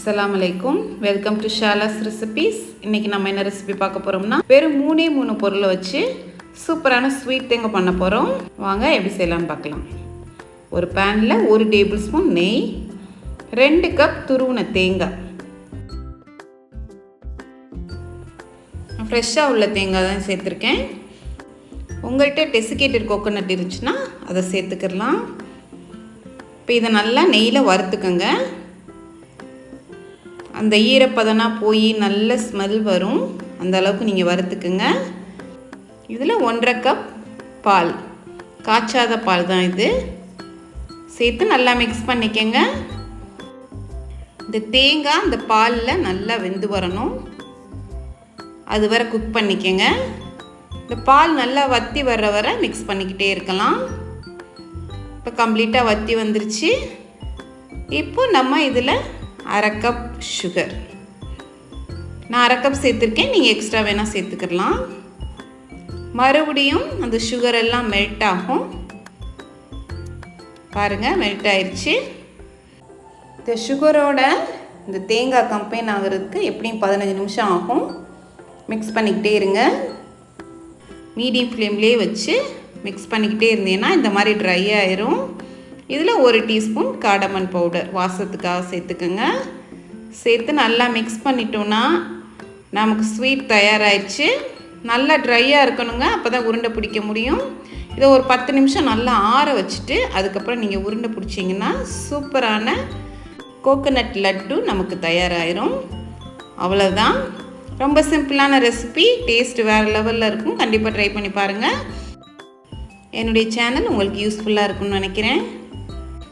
அஸ்லாம் அலைக்கும். Welcome to ஷாலாஸ் recipes இன்றைக்கி நம்ம என்ன ரெசிபி பார்க்க போகிறோம்னா வெறும் மூணே மூணு பொருளை வச்சு சூப்பரான ஸ்வீட் தேங்காய் பண்ண போகிறோம் வாங்க எப்படி செய்யலாம்னு பார்க்கலாம். ஒரு பேனில் ஒரு டேபிள் ஸ்பூன் நெய் ரெண்டு கப் துருவின தேங்காய். ஃப்ரெஷ்ஷாக உள்ள தேங்காய் தான் சேர்த்துருக்கேன். உங்கள்கிட்ட டெசிகேட்டட் கோகோனட் இருந்துச்சுன்னா அதை சேர்த்துக்கிடலாம். இப்போ இதை நல்லா நெய்யில் வறுத்துக்கோங்க. அந்த ஈரப்பதனா போய் நல்ல ஸ்மெல் வரும். அந்த அளவுக்கு நீங்கள் வறுத்துக்குங்க. இதில் ஒன்றரை கப் பால். காய்ச்சாத பால் தான் இது. சேர்த்து நல்லா மிக்ஸ் பண்ணிக்கங்க. இந்த தேங்காய் அந்த பாலில் நல்லா வெந்து வரணும். அது வரை குக் பண்ணிக்கங்க. இந்த பால் நல்லா வத்தி வர்ற வரை மிக்ஸ் பண்ணிக்கிட்டே இருக்கலாம். இப்போ கம்ப்ளீட்டாக வத்தி வந்துருச்சு. இப்போ நம்ம இதில் அரை கப் சுகர் நான் அரை கப் சேர்த்துருக்கேன். நீங்கள் எக்ஸ்ட்ரா வேணால் சேர்த்துக்கலாம். மறுபடியும் அந்த சுகர் எல்லாம் மெல்ட் ஆகும். பாருங்கள் மெல்ட் ஆயிடுச்சு இந்த சுகரோட இந்த தேங்காய் கம்பெயின் ஆகிறதுக்கு எப்படியும் பதினஞ்சு நிமிஷம் ஆகும். மிக்ஸ் பண்ணிக்கிட்டே இருங்க. மீடியம் ஃப்ளேம்லேயே வச்சு மிக்ஸ் பண்ணிக்கிட்டே இருந்தேன்னா இந்த மாதிரி ட்ரை ஆயிரும். இதில் ஒரு டீஸ்பூன் காடமன் பவுடர் வாசத்துக்காக சேர்த்துக்கோங்க. சேர்த்து நல்லா மிக்ஸ் பண்ணிட்டோன்னா நமக்கு ஸ்வீட் தயாராகிடுச்சு நல்லா ட்ரையாக இருக்கணுங்க. அப்போ தான் உருண்டை பிடிக்க முடியும். இதை ஒரு பத்து நிமிஷம் நல்லா ஆற வச்சுட்டு அதுக்கப்புறம் நீங்கள் உருண்டை பிடிச்சிங்கன்னா சூப்பரான கோகோனட் லட்டு நமக்கு தயாராகிரும் அவ்வளோதான் ரொம்ப சிம்பிளான ரெசிபி டேஸ்ட் வேறு லெவலில் இருக்கும். கண்டிப்பாக ட்ரை பண்ணி பாருங்கள் என்னுடைய சேனல் உங்களுக்கு யூஸ்ஃபுல்லாக இருக்கும்னு நினைக்கிறேன்.